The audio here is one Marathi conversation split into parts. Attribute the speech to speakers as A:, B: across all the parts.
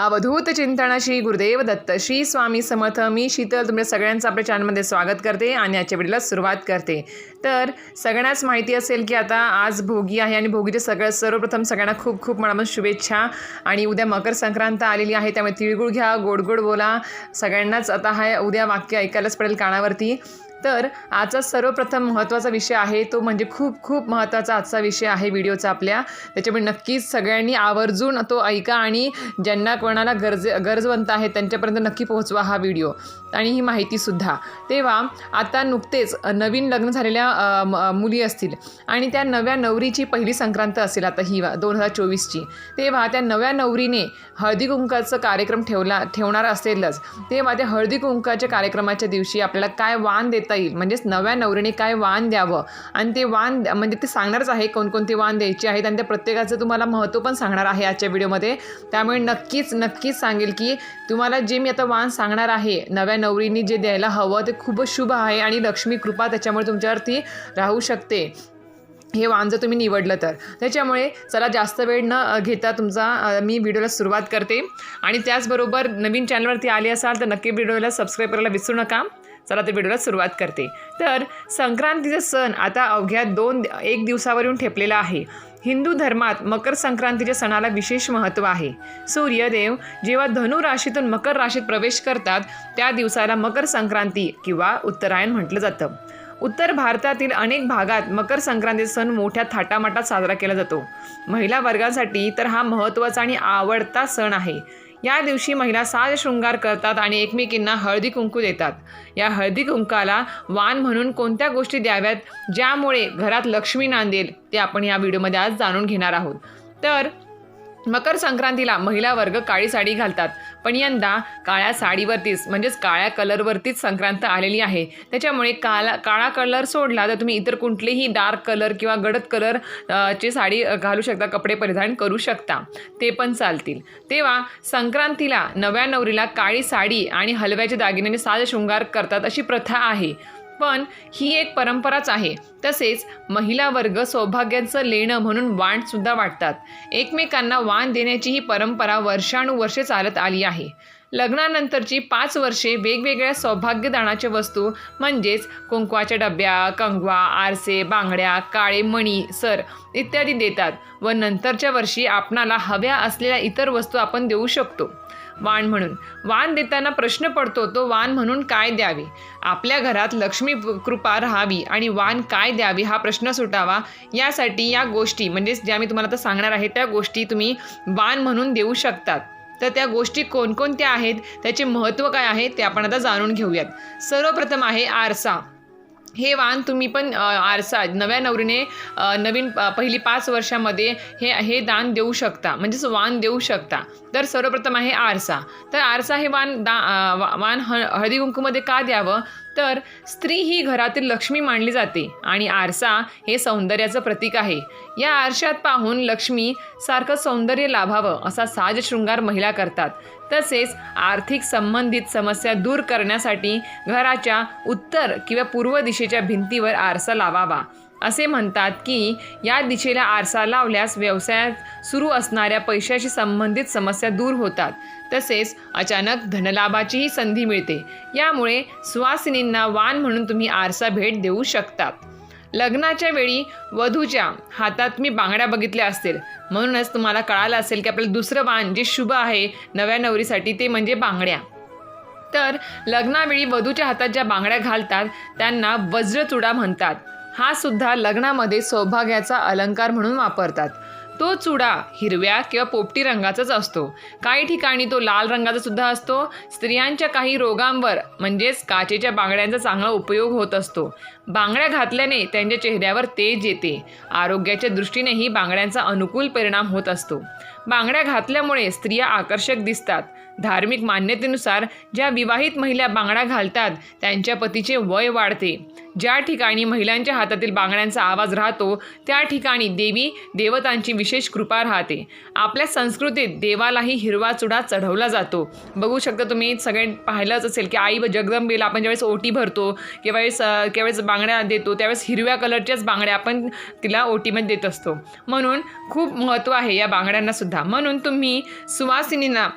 A: अवधूत चिंतन श्री गुरुदेव दत्त श्री स्वामी समर्थ. मी शीतल तुमच्या सगळ्यांचं आपल्या चॅनलमध्ये स्वागत करते आणि आजच्या व्हिडिओला सुरुवात करते. तर सगळ्यांनाच माहिती असेल की आता आज भोगी आहे आणि भोगीचे सगळं सर्वप्रथम सगळ्यांना खूप खूप मनापासून शुभेच्छा आणि उद्या मकर संक्रांत आलेली आहे त्यामुळे तिळगुळ घ्या गोड गोड बोला. सगळ्यांनाच आता हा उद्या वाक्य ऐकायलाच पडेल कानावरती. तर आजचा सर्वप्रथम महत्त्वाचा विषय आहे तो म्हणजे खूप खूप महत्त्वाचा आजचा विषय आहे व्हिडिओचा आपल्या. त्याच्यामुळे नक्कीच सगळ्यांनी आवर्जून तो ऐका आणि ज्यांना कोणाला गरज गरजवंत आहे त्यांच्यापर्यंत नक्की पोहोचवा हा व्हिडिओ. आणि ही माहितीसुद्धा तेव्हा आता नुकतेच नवीन लग्न झालेल्या म- मुली असतील आणि त्या नव्या नवरीची पहिली संक्रांत असेल आता ही दोन हजार चोवीसची. तेव्हा त्या नव्या नवरीने हळदी कुंकाचा कार्यक्रम ठेवला ठेवणार असेलच तेव्हा त्या हळदी कुंकाच्या कार्यक्रमाच्या दिवशी आपल्याला काय वाण देत येईल. म्हणजेच नव्या नवरीने काय वाण द्यावं? आणि ते वाण द्या- म्हणजे ते सांगणारच आहे कोणकोणते वाण द्यायचे आहेत आणि त्या प्रत्येकाचं तुम्हाला महत्त्व पण सांगणार आहे आजच्या व्हिडिओमध्ये. त्यामुळे नक्कीच नक्कीच सांगेल की तुम्हाला जे मी आता वाण सांगणार आहे नव्या नवरीने जे द्यायला हवं ते खूपच शुभ आहे आणि लक्ष्मी कृपा त्याच्यामुळे तुमच्यावरती राहू शकते. हे वाण जर तुम्ही निवडलं तर. त्याच्यामुळे चला जास्त वेळ न घेता तुमचा मी व्हिडिओला सुरुवात करते. आणि त्याचबरोबर नवीन चॅनलवरती आले असाल तर नक्की व्हिडिओला सबस्क्राईब करायला विसरू नका. चला तर व्हिडिओला सुरुवात करते. तर संक्रांतीचा सण आता अवघ्या दोन एक दिवसावर येऊन ठेपलेला आहे. हिंदू धर्मात मकर संक्रांतीच्या सणाला विशेष महत्त्व आहे. सूर्यदेव जेव्हा धनु राशीतून मकर राशीत प्रवेश करतात त्या दिवसाला मकर संक्रांती किंवा उत्तरायण म्हटलं जातं. उत्तर भारतातील अनेक भागात मकर संक्रांतीचा सण मोठ्या थाटामाटात साजरा केला जातो. महिला वर्गासाठी तर हा महत्त्वाचा आणि आवडता सण आहे. या दिवशी महिला साज शृंगार करतात आणि एकमेकींना हळदी कुंकू देतात. या हळदी कुंकाला वाण म्हणून कोणत्या गोष्टी द्याव्यात ज्यामुळे घरात लक्ष्मी नांदेल ते आपण या व्हिडिओमध्ये आज जाणून घेणार आहोत. तर मकर संक्रांतीला महिला वर्ग काळी साडी घालतात. पण यंदा काळ्या साडीवरतीच म्हणजेच काळ्या कलरवरतीच संक्रांत आलेली आहे. त्याच्यामुळे काला काळा कलर सोडला तर तुम्ही इतर कुठलेही डार्क कलर किंवा गडद कलरची साडी घालू शकता कपडे परिधान करू शकता. ते पण चालतील. तेव्हा संक्रांतीला नव्या नवरीला काळी साडी आणि हलव्याच्या दागिन्याने साज शृंगार करतात अशी प्रथा आहे. पण ही एक परंपराच आहे. तसेच महिला वर्ग सौभाग्यांचं लेणं म्हणून वाणसुद्धा वाटतात. एकमेकांना वाण देण्याची ही परंपरा वर्षानुवर्षे चालत आली आहे. लग्नानंतरची पाच वर्षे वेगवेगळ्या सौभाग्यदानाच्या वस्तू म्हणजेच कुंकवाच्या डब्या कंगवा आरसे बांगड्या काळे मणी सर इत्यादी देतात व नंतरच्या वर्षी आपणाला हव्या असलेल्या इतर वस्तू आपण देऊ शकतो. वाण म्हणून. वाण देताना प्रश्न पडतो तो वाण म्हणून काय द्यावे? आपल्या घरात लक्ष्मी कृपा राहावी आणि वाण काय द्यावे हा प्रश्न सुटावा यासाठी या गोष्टी म्हणजेच ज्या मी तुम्हाला आता सांगणार आहे त्या गोष्टी तुम्ही वाण म्हणून देऊ शकतात. तर त्या गोष्टी कोणकोणत्या आहेत? त्याचे महत्त्व काय आहे? ते आपण आता जाणून घेऊयात. सर्वप्रथम आहे आरसा. हे वाण तुम्ही पण आरसा नव्या नवरीने नवीन पहिली पाच वर्षामध्ये हे हे दान देऊ शकता. म्हणजेच वाण देऊ शकता. तर सर्वप्रथम आहे आरसा. तर आरसा हे वाण दा वाण ह हळदी कुंकूमध्ये का द्यावं? तर स्त्री ही घरातील लक्ष्मी मानली जाते आणि आरसा हे सौंदर्याचं प्रतीक आहे. या आरशात पाहून लक्ष्मी सारखं सौंदर्य लाभावं असा साज शृंगार महिला करतात. तसेच आर्थिक संबंधित समस्या दूर करण्यासाठी घराच्या उत्तर किंवा पूर्व दिशेच्या भिंतीवर आरसा लावावा. असे म्हणतात की या दिशेला आरसा लावल्यास व्यवसायात सुरू असणाऱ्या पैशाशी संबंधित समस्या दूर होतात. तसेच अचानक धनलाभाचीही संधी मिळते. यामुळे सुवासिनींना वाण म्हणून तुम्ही आरसा भेट देऊ शकतात. लग्नाच्या वेळी वधूच्या हातात मी बांगड्या बघितल्या असतील. म्हणूनच तुम्हाला कळालं असेल की आपलं दुसरं वाण जे शुभ आहे नव्या नवरीसाठी ते म्हणजे बांगड्या. तर लग्नावेळी वधूच्या हातात ज्या बांगड्या घालतात त्यांना वज्रचुडा म्हणतात. हा सुद्धा लग्नामध्ये सौभाग्याचा अलंकार म्हणून वापरतात. तो चुडा हिरव्या किंवा पोपटी रंगाचाच असतो. काही ठिकाणी तो लाल रंगाचा सुद्धा असतो. स्त्रियांच्या काही रोगांवर म्हणजेच काचेच्या बांगड्यांचा चांगला उपयोग होत असतो. बांगड्या घातल्याने त्यांच्या चेहऱ्यावर तेज येते. आरोग्याच्या दृष्टीनेही बांगड्यांचा अनुकूल परिणाम होत असतो. बांगड्या घातल्यामुळे स्त्रिया आकर्षक दिसतात. धार्मिक मान्यतेनुसार ज्या विवाहित महिला बांगड्या घालतात त्यांच्या पतीचे वय वाढते. ज्या ठिकाणी महिलांच्या हातातील बांगड्यांचा आवाज राहतो त्या ठिकाणी देवी देवतांची विशेष कृपा राहते. आपल्या संस्कृतीत देवालाही हिरवा चुडा चढवला जातो. बघू शकता तुम्ही सगळे पाहिलंच असेल की आई व जगदंबेला आपण ज्यावेळेस ओटी भरतो किंवा वेळेस बांगड्या देतो त्यावेळेस हिरव्या कलरच्याच बांगड्या आपण तिला ओटीमध्ये देत असतो. म्हणून खूप महत्त्व आहे या बांगड्यांनासुद्धा म्हणून तुम्ही सुवासिनींना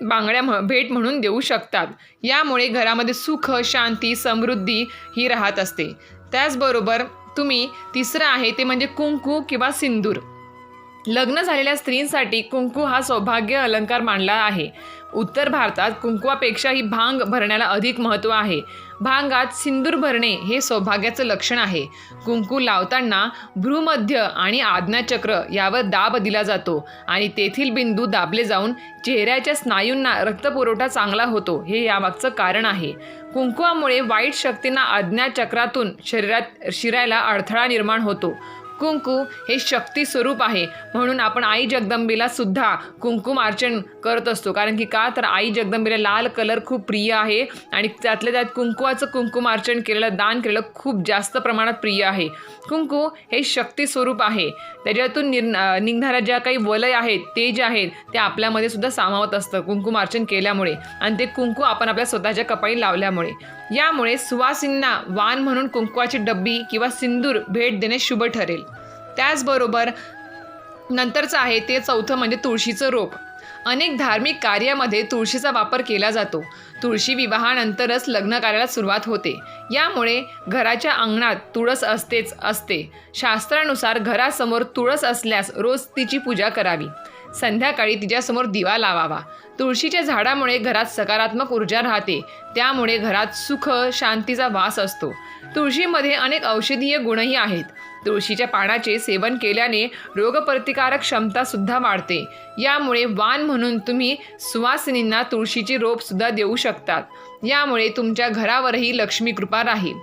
A: बांगड्या म्ह भेट म्हणून देऊ शकतात. यामुळे घरामध्ये सुख शांती समृद्धी ही राहत असते. त्याचबरोबर तुम्ही तिसरं आहे ते म्हणजे कुंकू किंवा सिंदूर. लग्न झालेल्या स्त्रींसाठी कुंकू हा सौभाग्य अलंकार मानला आहे. उत्तर भारतात कुंकवापेक्षाही भांग भरण्याला अधिक महत्त्व आहे. भांगात सिंदूर भरणे हे सौभाग्याचं लक्षण आहे. कुंकू लावताना भ्रूमध्य आणि आज्ञाचक्र यावर दाब दिला जातो आणि तेथील बिंदू दाबले जाऊन चेहऱ्याच्या स्नायूंना रक्तपुरवठा चांगला होतो हे यामागचं कारण आहे. कुंकुवामुळे वाईट शक्तींना आज्ञाचक्रातून शरीरात शिरायला अडथळा निर्माण होतो. कुंकू हे शक्ती स्वरूप आहे. म्हणून आपण आई जगदंबेला सुद्धा कुंकुम अर्चन करत असतो. कारण की का? तर आई जगदंबेला लाल कलर खूप प्रिय आहे. आणि त्यातल्या त्यात कुंकुवाचं कुंकुम अर्चन केलेलं दान केलेलं खूप जास्त प्रमाणात प्रिय आहे. कुंकू हे शक्ती स्वरूप आहे. त्याच्यातून निर निघणाऱ्या ज्या काही वलय आहेत ते जे आहेत ते आपल्यामध्ये सुद्धा सामावत असतं कुंकुम अर्चन केल्यामुळे. आणि ते कुंकू आपण आपल्या स्वतःच्या कपाळी लावल्यामुळे. यामुळे सुवासिनींना वाण म्हणून कुंकवाची डब्बी किंवा सिंदूर भेट देणे शुभ ठरेल. त्याचबरोबर नंतरचं आहे ते चौथं म्हणजे तुळशीचं रोप. अनेक धार्मिक कार्यामध्ये तुळशीचा वापर केला जातो. तुळशी विवाहानंतरच लग्न कार्याला सुरुवात होते. यामुळे घराच्या अंगणात तुळस असतेच असते. शास्त्रानुसार घरासमोर तुळस असल्यास रोज तिची पूजा करावी. संध्याकाळी तिच्यासमोर दिवा लावावा. तुळशीच्या झाडामुळे घरात सकारात्मक ऊर्जा राहते. त्यामुळे घरात सुख शांतीचा वास असतो. तुळशीमध्ये अनेक औषधीय गुणही आहेत. तुळशीच्या पानाचे सेवन केल्याने रोगप्रतिकारक क्षमता सुद्धा वाढते. यामुळे वाण म्हणून तुम्ही सुवासिनींना तुळशीची रोपसुद्धा देऊ शकतात. यामुळे तुमच्या घरावरही लक्ष्मी कृपा राहील.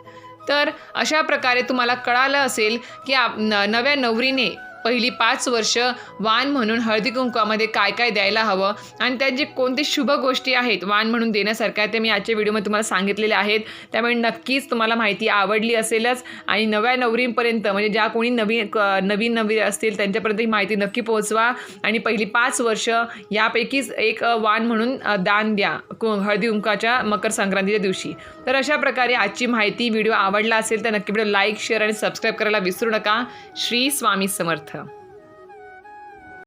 A: तर अशा प्रकारे तुम्हाला कळालं असेल की आप न नव्या नवरीने पहिली पाच वर्ष वाण म्हणून हळदी कुंकवामध्ये काय काय द्यायला हवं? आणि त्यात जे कोणते शुभ गोष्टी आहेत वाण म्हणून देण्यासारख्या ते मी आजच्या व्हिडिओमध्ये तुम्हाला सांगितलेले आहेत. त्यामुळे नक्कीच तुम्हाला माहिती आवडली असेलच. आणि नव्या नवरींपर्यंत म्हणजे ज्या कोणी नवीन क- नवीन नवी असतील त्यांच्यापर्यंत ही माहिती नक्की पोहोचवा. आणि पहिली पाच वर्ष यापैकीच एक वाण म्हणून दान द्या हळदी कुंकाच्या मकर संक्रांतीच्या दिवशी. तर अशा प्रकारे आजची माहिती व्हिडिओ आवडला असेल तर नक्की व्हिडिओ लाईक शेअर आणि सबस्क्राईब करायला विसरू नका. श्री स्वामी समर्थ.